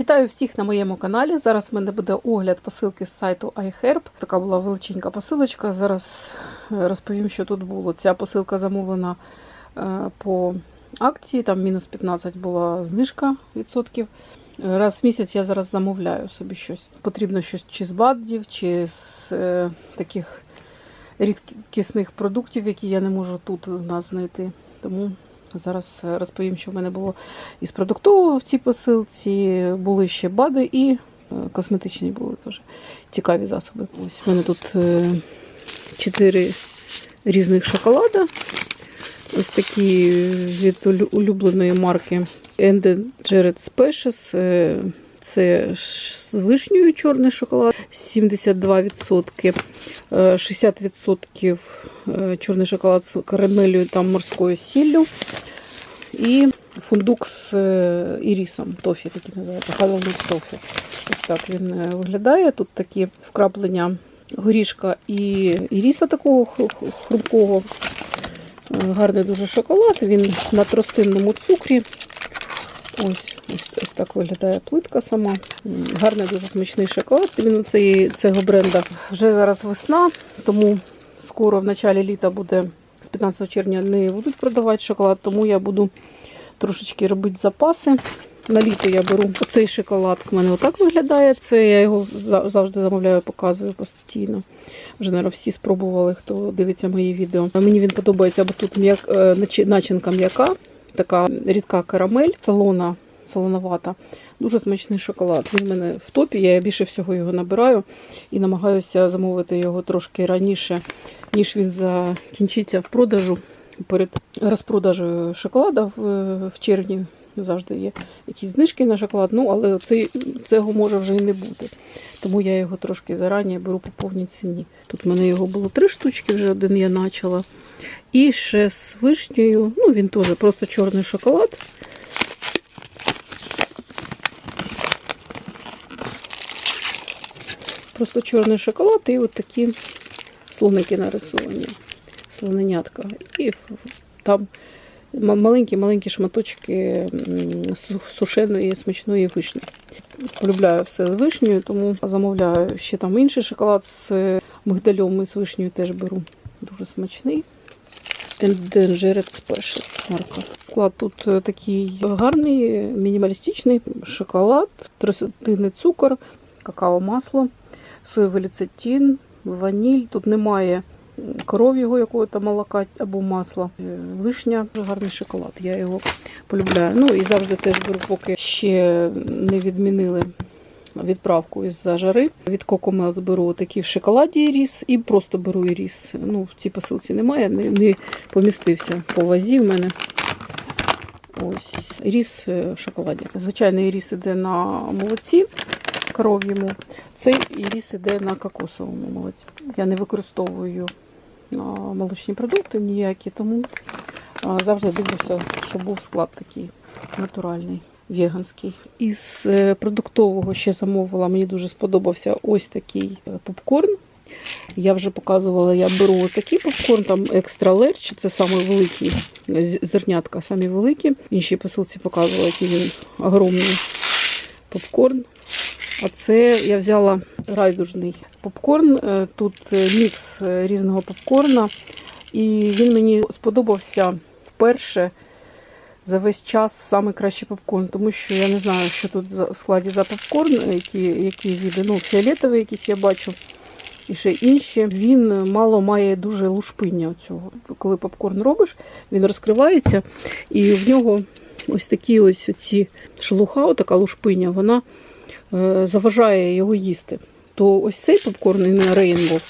Вітаю всіх на моєму каналі. Зараз в мене буде огляд посилки з сайту iHerb. Така була величенька посилочка. Зараз е, розповім, що тут було. Ця посилка замовлена е, по акції, там мінус 15 була знижка відсотків. Раз в місяць я зараз замовляю собі щось. Потрібно щось чи з баддів, чи з е, таких рідкісних продуктів, які я не можу тут у нас знайти. Тому зараз е, розповім, що в мене було із продуктового в цій посилці, були ще бади і е, косметичні були теж цікаві засоби. Ось в мене тут е, чотири різних шоколада. Ось такі від улюбленої марки Enden Species. Е, Це з вишнею чорний шоколад 72%, е, 60% е, чорний шоколад з карамелью та морською сіллю. І фундук з е, ірісом, тофі такий називається, хаzelnut тофі. Ось так він е, виглядає. Тут такі вкраплення горішка і іріса такого хру- хру- хрупкого. Е, Гарний дуже шоколад, він на тростинному цукрі. Ось, ось, ось так виглядає плитка сама. Гарний дуже смачний шоколад. Він цієї, цього бренда. Вже зараз весна, тому скоро в началі літа буде з 15 червня не будуть продавати шоколад, тому я буду трошечки робити запаси. На літо я беру цей шоколад. У мене отак виглядає. Це я його завжди замовляю, показую постійно. Вже, наверное, всі спробували, хто дивиться мої відео. Мені він подобається, бо тут е, начинка м'яка, така рідка карамель, солона, солоновата. Дуже смачний шоколад. Він в мене в топі. Я більше всього його набираю і намагаюся замовити його трошки раніше, ніж він закінчиться в продажу. Перед розпродажею шоколада в, червні завжди є якісь знижки на шоколад. Ну, але цей, цього може вже і не бути. Тому я його трошки зарані беру по повній ціні. Тут в мене його було три штучки, вже один я почала. І ще з вишнею. Ну, він теж просто чорний шоколад. Просто чорний шоколад і от такі слоники нарисовані. Слоненятка. І там маленькі-маленькі шматочки сушеної смачної вишні. Полюбляю все з вишнею, тому замовляю ще там інший шоколад з мигдальом і з вишнею теж беру. Дуже смачний. Endangered Special марка. Склад тут е, такий гарний, мінімалістичний шоколад, тростинний цукор, какао масло, соєвий лецитин, ваніль. Тут немає коров'ього якогось молока або масла. Е, Вишня, гарний шоколад. Я його полюбляю. Ну і завжди теж беру, поки ще не відмінили відправку із-за жари. Від Кокомел беру такі в шоколаді іріс і просто беру іріс. Ну, в цій посилці немає, не, не помістився по вазі в мене. Ось іріс е, в шоколаді. Звичайний іріс іде на молоці коров'єму. Цей іріс іде на кокосовому молоці. Я не використовую молочні продукти ніякі, тому завжди дивлюся, щоб був склад такий натуральний, веганський. Із е, продуктового ще замовила, мені дуже сподобався ось такий е, попкорн. Я вже показувала, я беру такий попкорн, там екстра лерч, це самий великий зернятка, самі великі. Інші посилці показувала, який він огромний попкорн. А це я взяла райдужний попкорн. Е, Тут е, мікс е, різного попкорна. І він мені сподобався вперше за весь час найкращий попкорн, тому що я не знаю, що тут в складі за попкорн, які, які види. Ну, фіолетовий якийсь я бачу. І ще інші. Він мало має дуже лушпиння цього. Коли попкорн робиш, він розкривається, і в нього ось такі ось ці шелуха, така лушпиня, вона заважає його їсти. То ось цей попкорн на Рейнбоw,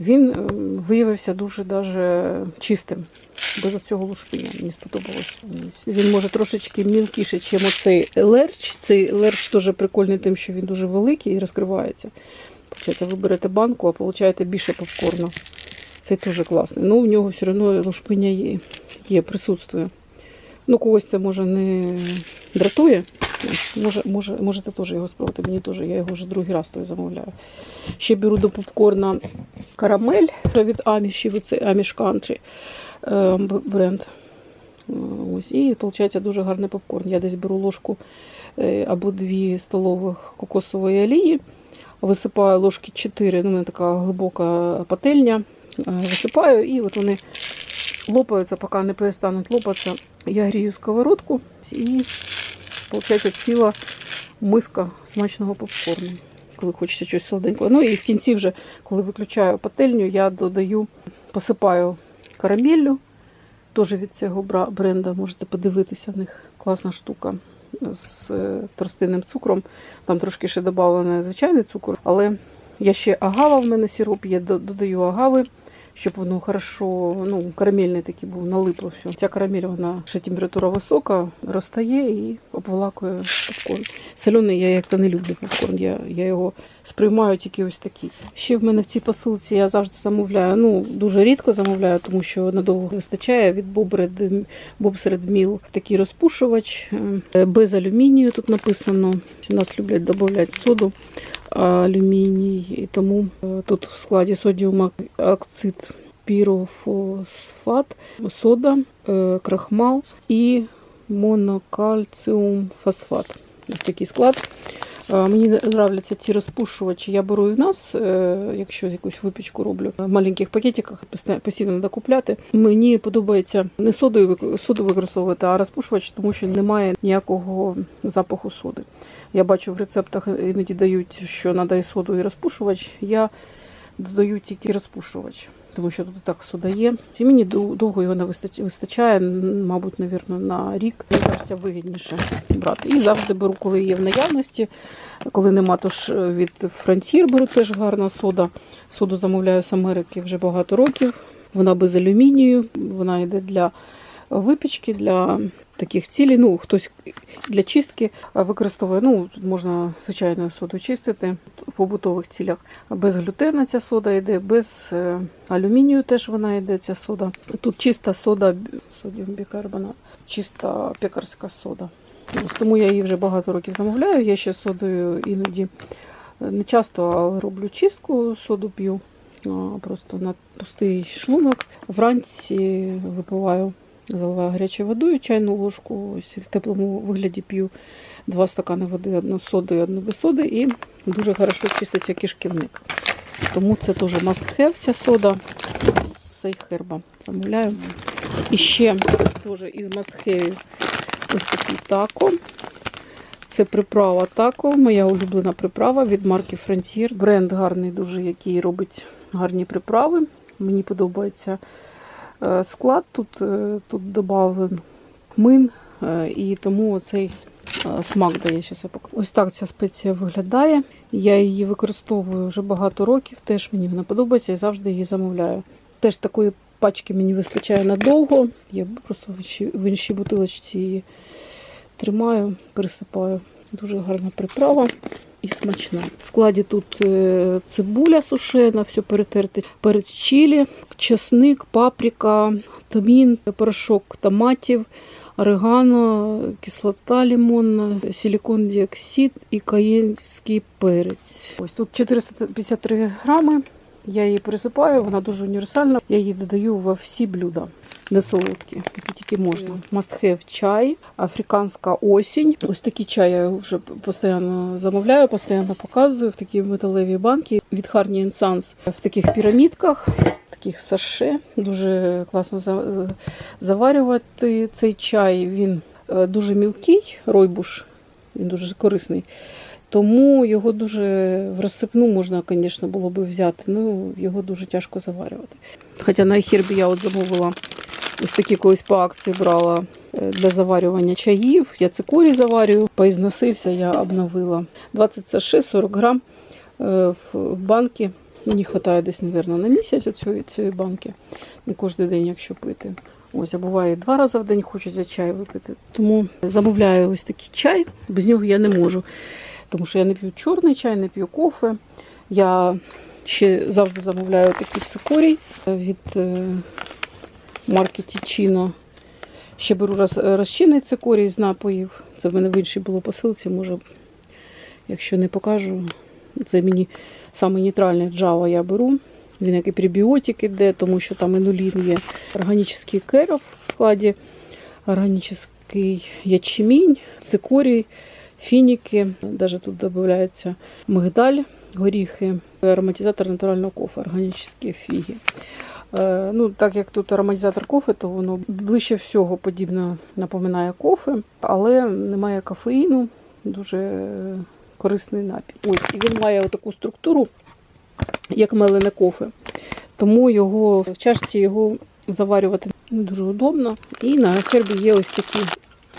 він е, виявився дуже даже чистим. Без цього лушпиня мені сподобалось. Він може трошечки мілкіше, ніж оцей лерч. Цей лерч теж прикольний тим, що він дуже великий і розкривається. Получається, ви берете банку, а получаєте більше попкорну. Цей теж класний. Ну, в нього все одно лушпиня є, є присутствує. Ну, когось це може не дратує. Може, може, можете теж його спробувати. Мені теж, я його вже другий раз той замовляю. Ще беру до попкорна карамель від Амішів, це Amish Country е, бренд. Е, Ось, і виходить дуже гарний попкорн. Я десь беру ложку е, або 2 столових кокосової олії. Висипаю ложки 4, ну, мене така глибока пательня. Е, Висипаю і от вони лопаються, поки не перестануть лопатися. Я грію сковородку і виходить ціла миска смачного попкорну, коли хочеться щось солоденького. Ну і в кінці, вже, коли виключаю пательню, я додаю, посипаю карамеллю. Теж від цього бренда можете подивитися, в них класна штука з е, тростинним цукром. Там трошки ще додавлений звичайний цукор, але я ще агава в мене сироп є, додаю агави, щоб воно хорошо, ну, карамельний такий був, налипло все. Ця карамель, вона ще температура висока, розтає і обволакує попкорн. Солений я як-то не люблю попкорн, я, я його сприймаю тільки ось такий. Ще в мене в цій посилці я завжди замовляю, ну, дуже рідко замовляю, тому що надовго вистачає від Bob's Red такий розпушувач е, без алюмінію. Тут написано. У нас люблять додати соду алюміній, і тому е, тут в складі содіум оксид пірофосфат, сода, е, крахмал і монокальціум фосфат. Ось такий склад. Е, Мені нравляться ці розпушувачі. Я беру і в нас, е, якщо якусь випічку роблю в маленьких пакетиках, постійно треба купляти. Мені подобається не содою соду використовувати, а розпушувач, тому що немає ніякого запаху соди. Я бачу в рецептах іноді дають, що і соду, і розпушувач. Я додаю тільки розпушувач, тому що тут так суда є. І мені дов- довго його не вистачає, мабуть, навірно, на рік. Мені кажеться, вигідніше брати. І завжди беру, коли є в наявності. Коли нема, то ж е, від Frontier беру теж гарна сода. Соду замовляю з Америки вже багато років. Вона без алюмінію, вона йде для випічки, для таких цілей. Ну, хтось для чистки використовує, ну, можна звичайною соду чистити в побутових цілях. Без глютена ця сода йде, без е, алюмінію теж вона йде, ця сода. Тут чиста сода, содіум бікарбонат, чиста пекарська сода. Тому я її вже багато років замовляю. Я ще содою іноді е, не часто роблю чистку, соду п'ю. Просто на пустий шлунок. Вранці випиваю, заливаю гарячою водою, чайну ложку, ось в теплому вигляді п'ю два стакани води, одну з содою, одну без соди, і дуже хорошо чиститься кишківник. Тому це теж must have ця сода з сейхерба. Замовляю. І ще теж із must have ось такий тако. Це приправа тако, моя улюблена приправа від марки Frontier. Бренд гарний, дуже який робить гарні приправи. Мені подобається склад. Тут, е, тут додавлен кмин, е, і тому цей смак дає. Щас я покажу. Ось так ця спеція виглядає. Я її використовую вже багато років. Теж мені вона подобається і завжди її замовляю. Теж такої пачки мені вистачає надовго. Я просто в іншій бутилочці її тримаю, пересипаю. Дуже гарна приправа і смачна. В складі тут е, цибуля сушена, все перетерте, перець чилі, чесник, паприка, тмін, порошок томатів, орегано, кислота лимонна, силикон діоксид і каєнський перець. Ось тут 453 грами. Я її пересипаю, вона дуже універсальна. Я її додаю во всі блюда. Не солодкі, які тільки можна. Must have чай, африканська осінь. Ось такий чай я вже постійно замовляю, постійно показую в такі металеві банки від Harney Sons в таких пірамідках, таких саше. Дуже класно заварювати цей чай. Він е, дуже мілкий, ройбуш, він дуже корисний. Тому його дуже в розсипну можна, звісно, було би взяти. Ну його дуже тяжко заварювати. Хоча на ехірбі я от замовила ось такі колись по акції брала е, для заварювання чаїв. Я цикорій заварюю, поізносився, я обновила 20 саше, 40 грам е, в банки. Мені вистачає десь, мабуть, на місяць цієї, цієї банки. Не кожен день, якщо пити. Ось, а буває два рази в день хочеться чай випити. Тому замовляю ось такий чай. Без нього я не можу. Тому що я не п'ю чорний чай, не п'ю кофе. Я ще завжди замовляю такий цикорій від е, марки Тічіно. Ще беру роз, розчинний цикорій з напоїв. Це в мене в іншій було посилці. Може, якщо не покажу, це мені саме нейтральний джава я беру. Він як і пребіотик іде, тому що там інулін є. Органічний керов в складі, органічний ячмінь, цикорій, фініки, навіть тут додається мигдаль, горіхи, ароматизатор натурального кофе, органічні фіги. Е, Ну, так як тут ароматизатор кофе, то воно ближче всього подібно напоминає кофе, але немає кофеїну, дуже корисний напій. Ось, і він має таку структуру, як мелене кофе. Тому його в чашці його заварювати не дуже удобно. І на фербі є ось такі.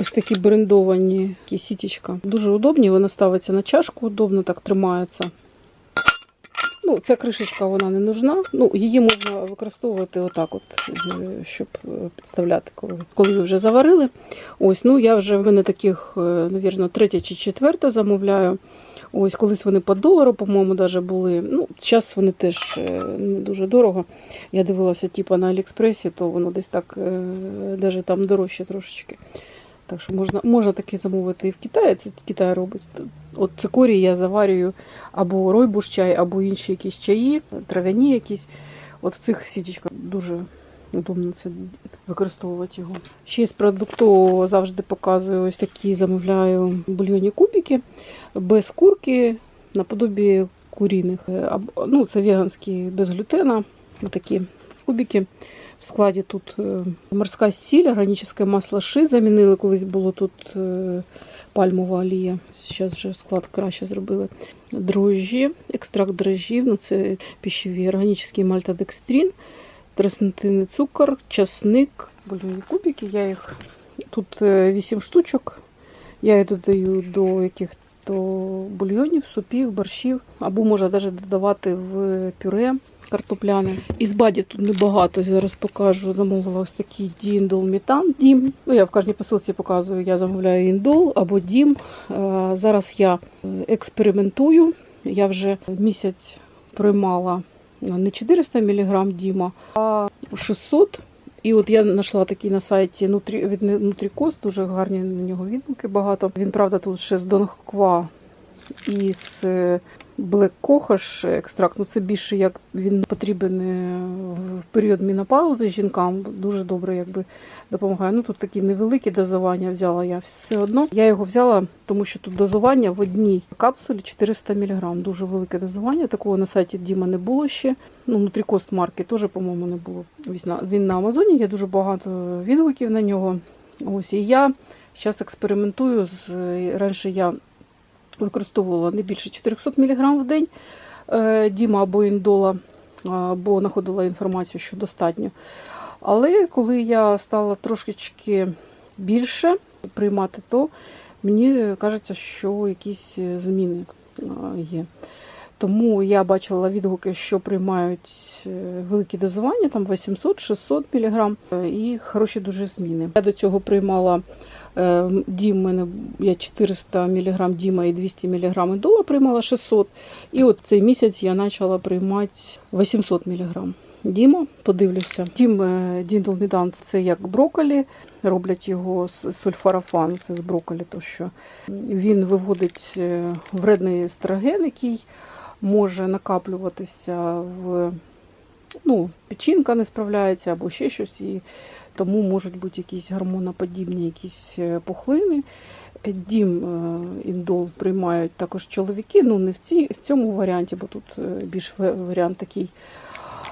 Ось такі брендовані такі сітічка. Дуже удобні, воно ставиться на чашку, удобно так тримається. Ну, ця кришечка вона не нужна. Ну, її можна використовувати отак, от, е, щоб е, підставляти, коли, коли ви вже заварили. Ось, ну я вже в мене таких, е, навірно, третя чи четверта замовляю. Ось колись вони по долару, по-моєму, даже були. Ну, зараз вони теж е, не дуже дорого. Я дивилася, типу, на Аліекспресі, то воно десь так, е, даже там дорожче трошечки. Так що можна, можна таке замовити і в Китаї, це Китай робить. От цикорій я заварюю або ройбуш чай, або інші якісь чаї, трав'яні якісь. От в цих сітічках дуже удобно це використовувати його. Ще з продуктового завжди показую ось такі замовляю бульйонні кубики без курки, наподобі куріних. Ну, це веганські без глютена. Такі кубики. В складі тут е, морська сіль, органічне масло ши замінили, колись було тут е, пальмова олія. Зараз вже склад краще зробили. Дрожжі, екстракт дрожжів, ну це пищеві, органічний мальтодекстрин, троснотинний цукор, часник, бульйонні кубики. Я їх тут 8 штучок. Я їх додаю до яких-то бульйонів, супів, борщів, або можна навіть додавати в пюре картопляне. Із бадів тут небагато. Зараз покажу. Замовила ось такий діндол метан дім. Ну, я в кожній посилці показую, я замовляю індол або дім. Е, Зараз я е, експериментую. Я вже місяць приймала не 400 мг діма, а 600 і от я знайшла такий на сайті від Нутрікост, дуже гарні на нього відгуки багато. Він, правда, тут ще з Донгква і з е, Блек Кохаш екстракт. Ну це більше як він потрібен е, в період мінопаузи жінкам. Дуже добре якби допомагає. Ну тут такі невеликі дозування взяла я все одно. Я його взяла, тому що тут дозування в одній капсулі 400 мг. Дуже велике дозування. Такого на сайті Діма не було ще. Ну, Нутрікост марки теж, по-моєму, не було. Він на Амазоні, є дуже багато відгуків на нього. Ось і я зараз експериментую з раніше я використовувала не більше 400 мг в день е, Діма або індола, бо знаходила інформацію, що достатньо. Але коли я стала трошечки більше приймати, то мені кажеться, що якісь е, зміни є. Тому я бачила відгуки, що приймають е, великі дозування, там 800-600 мг, е, і хороші дуже зміни. Я до цього приймала е, дім, мене я 400 мг діма і 200 мг дола приймала 600. І от цей місяць я почала приймати 800 мг. Діма, подивлюся. Дім Діндл Медан це як брокколі, роблять його з сульфарафану, це з брокколі, то що він виводить вредний естроген, який може накаплюватися в ну, печінка не справляється або ще щось, і тому можуть бути якісь гормоноподібні якісь е, пухлини. Дім е, індол приймають також чоловіки, ну не в, ці, в цьому варіанті, бо тут е, більш варіант такий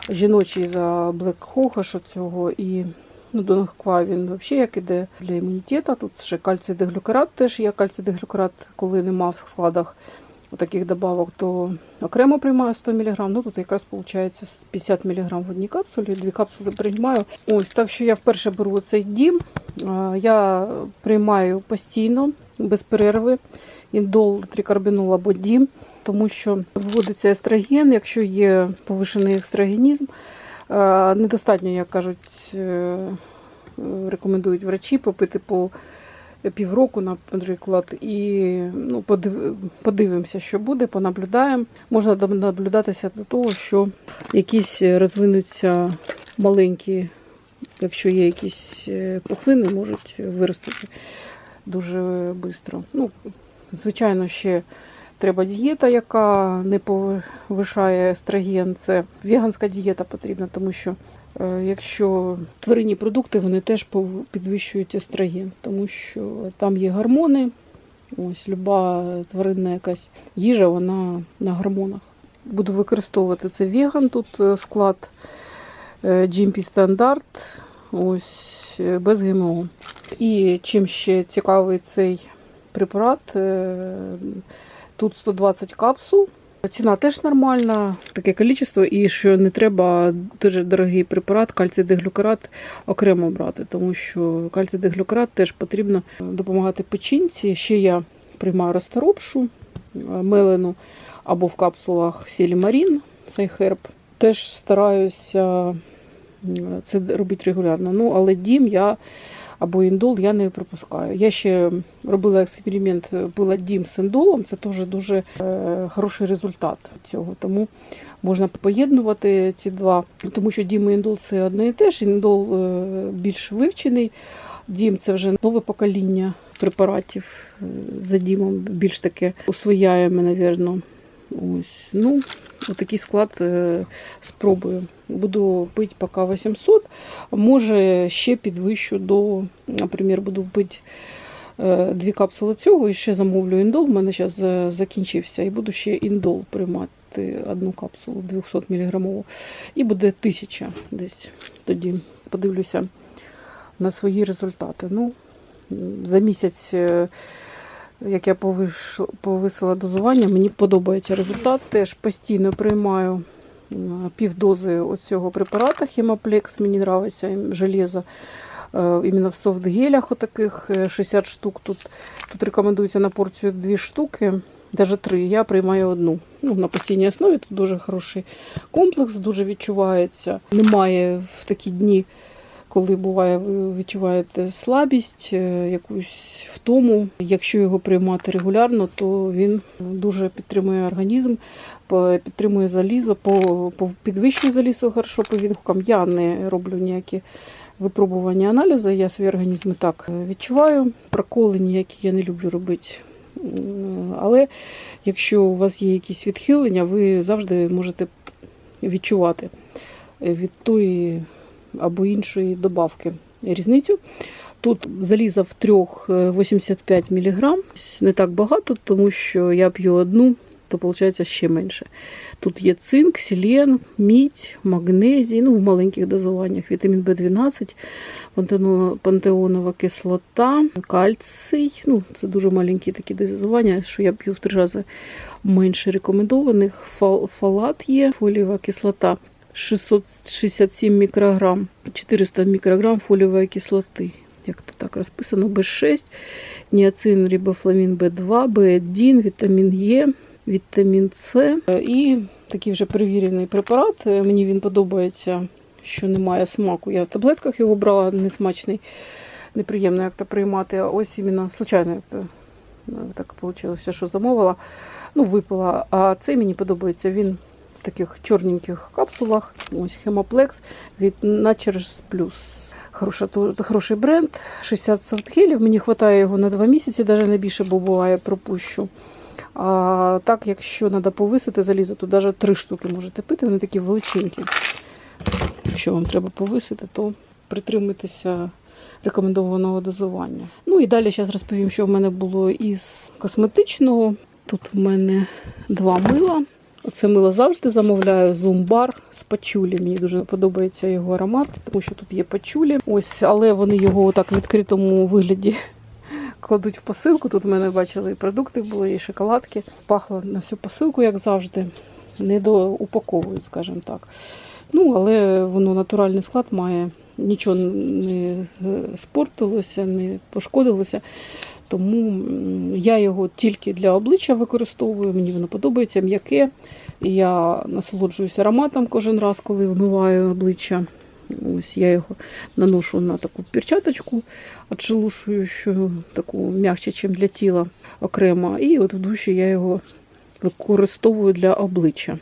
жіночий за Black Hogash цього і ну, Донгква він взагалі як іде для імунітету. Тут ще кальцій деглюкерат теж є кальцій деглюкерат, коли нема в складах таких добавок, то окремо приймаю 100 мг. Ну тут якраз виходить 50 мг в одній капсулі, дві капсули приймаю. Ось так що я вперше беру цей дім. Я приймаю постійно, без перерви, індол, трикарбінол або дім, тому що вводиться естроген, якщо є повишений естрогенізм. Недостатньо, як кажуть, е, рекомендують врачі попити по півроку, наприклад, і ну, подивимося, що буде, понаблюдаємо. Можна наблюдатися до того, що якісь розвинуться маленькі, якщо є якісь е, пухлини, можуть виростити дуже швидко. Ну, звичайно, ще треба дієта, яка не повишає естроген. Це веганська дієта потрібна, тому що Якщо тваринні продукти, вони теж підвищують естроген, тому що там є гормони, Ось люба тваринна якась їжа, вона на гормонах. Буду використовувати це веган. Тут е, склад е, GMP стандарт, ось е, без ГМО. І чим ще цікавий цей препарат, е, тут 120 капсул. Ціна теж нормальна, таке кількість, і що не треба дуже дорогий препарат, кальцій-деглюкарат окремо брати, тому що кальцій-деглюкарат теж потрібно допомагати печінці. Ще я приймаю розторопшу, е, мелену або в капсулах сілімарін, цей херб. Теж стараюся це робити регулярно. Ну, але дім я або індол я не пропускаю. Я ще робила експеримент, пила дім з індолом, це теж дуже е, хороший результат цього. Тому можна поєднувати ці два, тому що дім і індол це одне і те ж. Індол е, більш вивчений. Дім це вже нове покоління препаратів е, за дімом, більш таке усвояємо, напевно. Ось, ну, отакий склад е, спробую. Буду пити поки 800, може ще підвищу до, наприклад, буду пити е, дві капсули цього і ще замовлю індол. У мене зараз закінчився, і буду ще індол приймати одну капсулу 200 мг. І буде 1000 десь. Тоді подивлюся на свої результати. Ну, за місяць. Е, як я повисила дозування, мені подобається результат. Теж постійно приймаю півдози цього препарату Хемоплекс. Мені подобається железо. е, Іменно в софтгелях отаких е, 60 штук. Тут, тут рекомендується на порцію 2 штуки, навіть 3. Я приймаю одну. Ну, на постійній основі тут дуже хороший комплекс, дуже відчувається. Немає в такі дні коли буває, ви відчуваєте слабість, е, якусь втому. Якщо його приймати регулярно, то він дуже підтримує організм, підтримує залізо, підвищує залізо хорошо по відгукам. Я не роблю ніякі випробування аналізу, я свій організм і так е, відчуваю. Проколи ніякі я не люблю робити. Але якщо у вас є якісь відхилення, ви завжди можете відчувати від тої або іншої добавки різницю. Тут заліза в трьох е, 85 мг, не так багато, тому що я п'ю одну, то виходить ще менше. Тут є цинк, селен, мідь, магнезій, ну в маленьких дозуваннях, вітамін В12, пантеонова кислота, кальцій. Ну, це дуже маленькі такі дозування, що я п'ю в три рази менше рекомендованих. Фалат є, фолієва кислота 667 мікрограм, 400 мікрограм фолієвої кислоти. Як то так розписано, Б6, ніацин, рибофламін Б2, Б1, вітамін Е, вітамін С. І такий вже перевірений препарат. Мені він подобається, що немає смаку. Я в таблетках його брала, несмачний, неприємно як то приймати. Ось іменно случайно як то е, так вийшло, що замовила. Ну, випила. А цей мені подобається. Він таких чорненьких капсулах. Ось хемоплекс від Natures Plus. Хороша, хороший бренд, 60 софтгелів. Мені вистачає його на 2 місяці, навіть не більше, бо буває пропущу. А так, якщо треба повисити залізо, то навіть 3 штуки можете пити, вони такі величенькі. Якщо вам треба повисити, то притримуйтеся рекомендованого дозування. Ну і далі зараз розповім, що в мене було із косметичного. Тут в мене два мила. Оце мило завжди замовляю. Зумбар з пачулі. Мені дуже подобається його аромат, тому що тут є пачулі. Ось, але вони його так в відкритому вигляді кладуть в посилку. Тут в мене бачили і продукти були, і шоколадки. Пахло на всю посилку, як завжди. Не доупаковують, скажімо так. Ну, але воно натуральний склад має, нічого не е, спортилося, не пошкодилося. Тому я його тільки для обличчя використовую, мені воно подобається, м'яке. Я насолоджуюся ароматом кожен раз, коли вмиваю обличчя. Ось я його наношу на таку перчаточку, отшелушую, що таку м'якче, ніж для тіла окремо. І от в душі я його використовую для обличчя.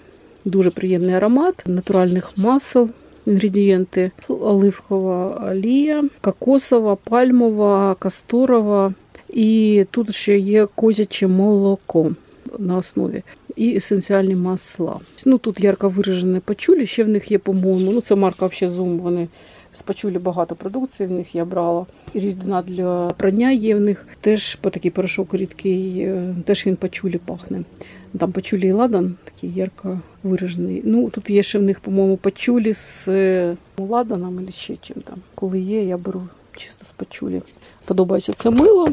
Дуже приємний аромат натуральних масел. Інгредієнти оливкова олія, кокосова, пальмова, касторова. І тут ще є козяче молоко на основі і есенціальні масла. Ну тут ярко виражене пачулі, ще в них є, по-моєму. Ну це марка взагалі Zoom, вони З пачулі багато продукції в них я брала. І рідина для прання є в них. Теж по такий порошок рідкий, е, теж він пачулі пахне. Там пачулі і ладан такий ярко виражений. Ну тут є ще в них, по-моєму, пачулі з е, ладаном ще чим там. Коли є, я беру чисто з пачулі. Подобається це мило.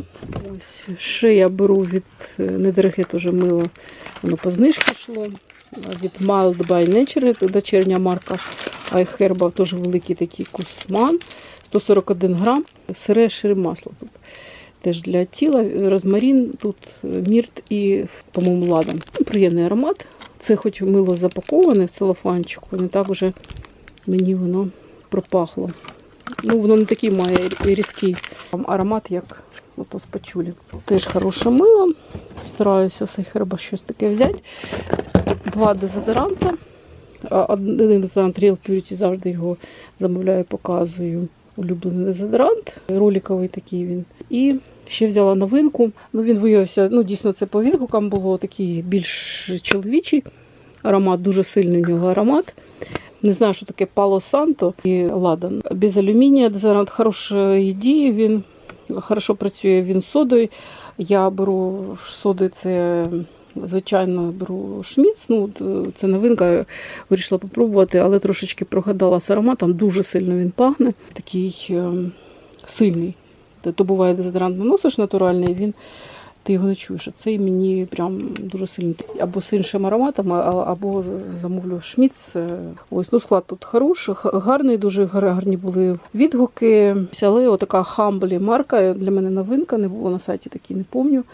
Ось ще я беру від е, недороге теж мило. Воно по знижці йшло. Від Mild by Nature, дочерня марка iHerba, теж великий такий кусман. 141 грам. Сире шире масло тут. Теж для тіла, розмарин, тут мірт і, по-моєму, ладан. Ну, Приємний аромат. Це хоч мило запаковане в целофанчику, не так уже мені воно пропахло. Ну, воно не такий має різкий аромат, як ото з пачулі. Теж хороше мило. Стараюся з Айхерба щось таке взяти. Два дезодоранта. Один дезодорант Real Purity, завжди його замовляю, показую. Улюблений дезодорант, роликовий такий він. І ще взяла новинку. Ну, він виявився, ну дійсно це по відгукам було такий більш чоловічий аромат, дуже сильний у нього аромат. Не знаю, що таке Пало Санто і Ладан. Без алюмінія дезодорант хорошої дії, він хорошо працює він содою. Я беру содою, це звичайно беру шміц. Ну, е, це новинка, вирішила попробувати, але трошечки прогадала з ароматом. Дуже сильно він пахне. Такий е, сильний. То, то буває дезодорант наносиш натуральний, він ти його не чуєш. А цей мені прям дуже сильний. Або з іншим ароматом, або замовлю шміц. Е, Ось ну склад тут хороший, гарний, дуже гарні були відгуки. Але отака хамблі марка для мене новинка, не було на сайті такий, не пам'ятаю.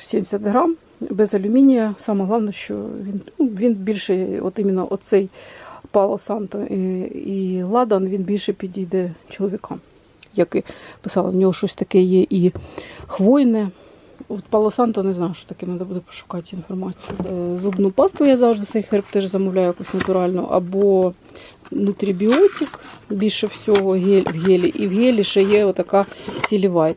70 грам без алюмінія. Саме головне, що він, ну, він більше, от іменно оцей Пало Санто і, і Ладан, він більше підійде чоловікам. Як і писала, в нього щось таке є і хвойне. От Пало Санто не знаю, що таке, треба буде пошукати інформацію. Е, Зубну пасту я завжди цей херб теж замовляю якусь натуральну, або нутрібіотик, більше всього гель, в гелі. І в гелі ще є отака сілівайт.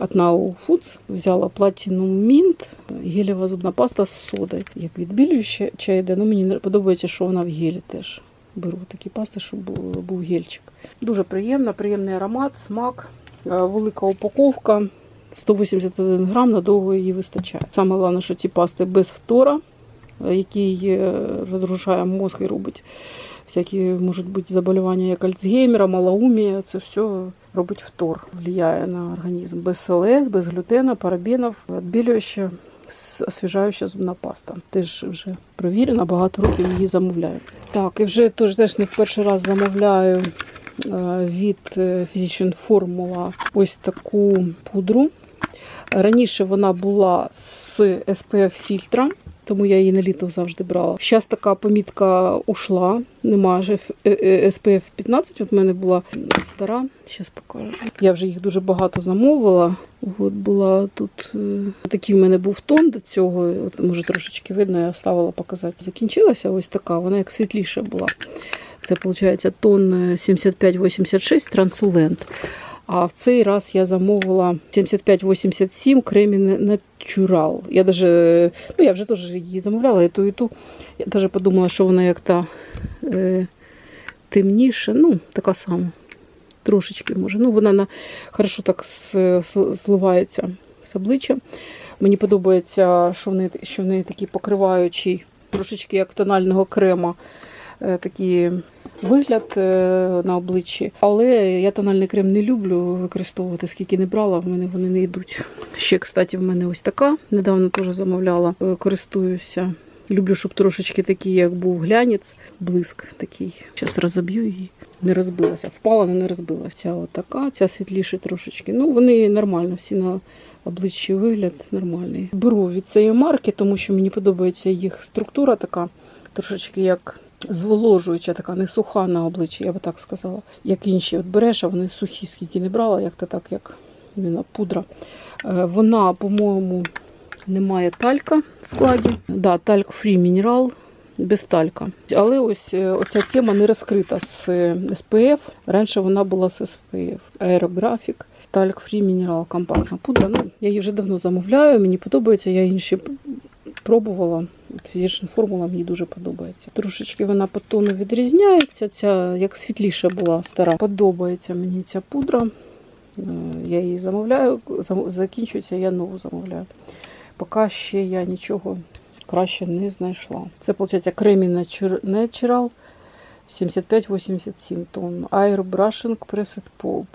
От Now Foods взяла Platinum Mint, гелєва зубна паста з содою. Як відбілююча чай йде, ну мені подобається, що вона в гелі теж. Беру такі пасти, щоб був, гельчик. Дуже приємно, приємний аромат, смак, е, велика упаковка. 181 грам, надовго її вистачає. Саме головне, що ці пасти без фтора, е, який розрушає мозг і робить всякі можуть бути заболівання як Альцгеймера, малоумія. Це все робить фтор, впливає на організм. Без СЛС, без глютена, парабенів, відбілююча, освіжаюча зубна паста. Теж вже провірена, багато років її замовляю. Так, і вже теж, теж не в перший раз замовляю е, від е, Physician Formula ось таку пудру. Раніше вона була з SPF фільтром, тому я її на літо завжди брала. Зараз така помітка ушла, немає е, е, SPF 15, от в мене була стара, зараз покажу. Я вже їх дуже багато замовила. От була тут е, такий в мене був тон до цього. От може трошечки видно, я ставила показати. Закінчилася ось така, вона як світліша була. Це виходить тон е, 7586 трансулент. А в цей раз я замовила 7587 кремі натурал. Я даже, ну я вже теж її замовляла, і ту, і ту. Я навіть подумала, що вона як та е, темніша, ну, така сама. Трошечки може. Ну, вона на, хорошо так зливається з обличчя. Мені подобається, що в неї, що в неї такий покриваючий, трошечки як тонального крема. Е, Такий вигляд е, на обличчі. Але я тональний крем не люблю використовувати, скільки не брала, в мене вони не йдуть. Ще, кстати, в мене ось така. Недавно теж замовляла, е, користуюся. Люблю, щоб трошечки такий, як був глянець, блиск такий. Зараз розоб'ю її. Не розбилася. Впала, але не розбилася. Ця отака, ця світліша трошечки. Ну, вони нормально, всі на обличчі вигляд нормальний. Беру від цієї марки, тому що мені подобається їх структура така, трошечки як зволожуюча, така не суха на обличчі, я би так сказала. Як інші от береш, а вони сухі, скільки не брала, як то так, як пудра. Е, Вона, по-моєму, немає талька в складі. Да, тальк фрі мінерал. Без талька. Але ось е, оця тема не розкрита з е, SPF. Раніше вона була з SPF. Аерографік, тальк фрі мінерал, компактна пудра. Ну, я її вже давно замовляю, мені подобається, я інші пробувала. Physician формула мені дуже подобається. Трошечки вона по тону відрізняється. Ця як світліша була стара. Подобається мені ця пудра. Е, Я її замовляю, закінчується, я нову замовляю. Поки ще я нічого краще не знайшла. Це, виходить, кремі Natural 75-87 тонн. Airbrushing Pressed Pulp.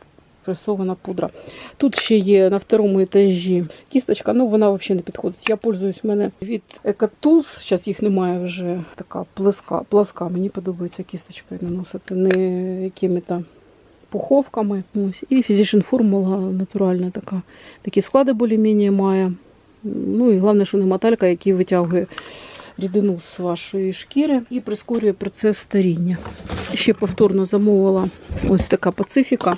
Пресована пудра. Тут ще є на второму етажі кісточка, ну вона взагалі не підходить. Я пользуюсь в мене від EcoTools, зараз їх немає вже така пласка. пласка. Мені подобається кісточкою наносити, не якими-то пуховками. Ось. І Physician формула натуральна така. Такі склади більш-менш має. Ну і головне, що не моталька, який витягує рідину з вашої шкіри і прискорює процес старіння. Ще повторно замовила ось така пацифіка.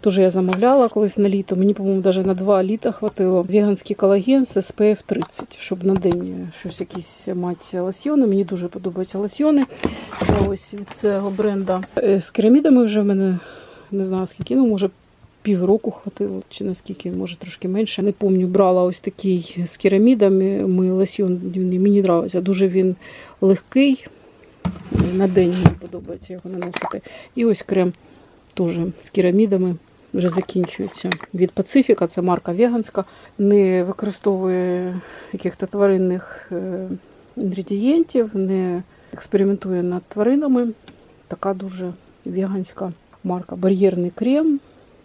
Теж я замовляла колись на літо. Мені, по-моєму, навіть на два літа хватило. Веганський колаген з SPF 30, щоб на день щось якісь мати лосьйони. Мені дуже подобаються лосьйони. Ось від цього бренда Е, з керамідами вже в мене не знаю скільки, ну може півроку хватило, чи наскільки, може трошки менше. Не пам'ятаю, брала ось такий з керамідами. Ми лосьйон мені подобається. Дуже він легкий. На день мені подобається його наносити. І ось крем теж з керамідами вже закінчується. Від Пацифіка, це марка веганська, не використовує яких-то тваринних е, інгредієнтів, не експериментує над тваринами. Така дуже веганська марка. Бар'єрний крем.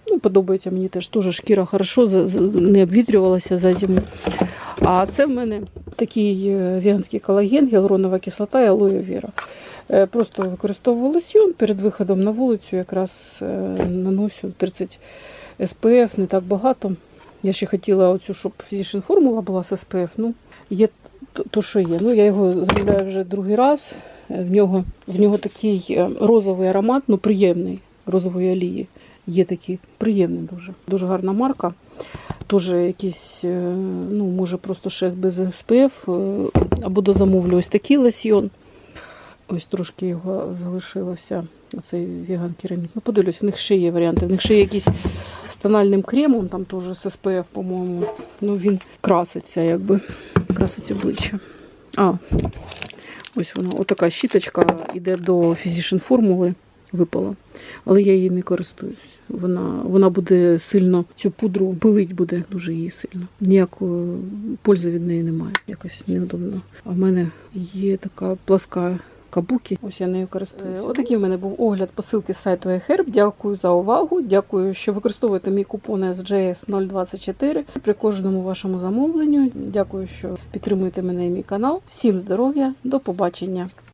Ну, подобається мені теж. Теж шкіра хорошо, не обвітрювалася за зиму. А це в мене такий е, веганський колаген, гіалуронова кислота і алоє віра. Е, Просто використовую лосьйон перед виходом на вулицю, якраз наношу 30 SPF, не так багато. Я ще хотіла оцю, щоб Physician формула була з SPF. Ну, є то, що є. Ну, я його замовляю вже другий раз. Е, В нього, в нього такий е, розовий аромат, ну приємний розової олії. Є такий приємний дуже. Дуже гарна марка. Теж якийсь, е, ну, може, просто ще без е, або дозамовлю ось такий лосьйон. Ось трошки його залишилося. Оцей веган керамід. Ну, подивлюсь, в них ще є варіанти. В них ще є якийсь з тональним кремом, там теж з SPF, по-моєму. Ну, він краситься, якби. Красить обличчя. А, ось вона. Отака щіточка йде до Physician формули, випала. Але я її не користуюсь. Вона, вона буде сильно, цю пудру пилить буде дуже її сильно. Ніякої пользи від неї немає. Якось неудобно. А в мене є така пласка кабуки. Ось я нею користуюся. Отакий в мене був огляд посилки з сайту iHerb. Дякую за увагу. Дякую, що використовуєте мій купон SJS 024 при кожному вашому замовленню. Дякую, що підтримуєте мене і мій канал. Всім здоров'я, до побачення.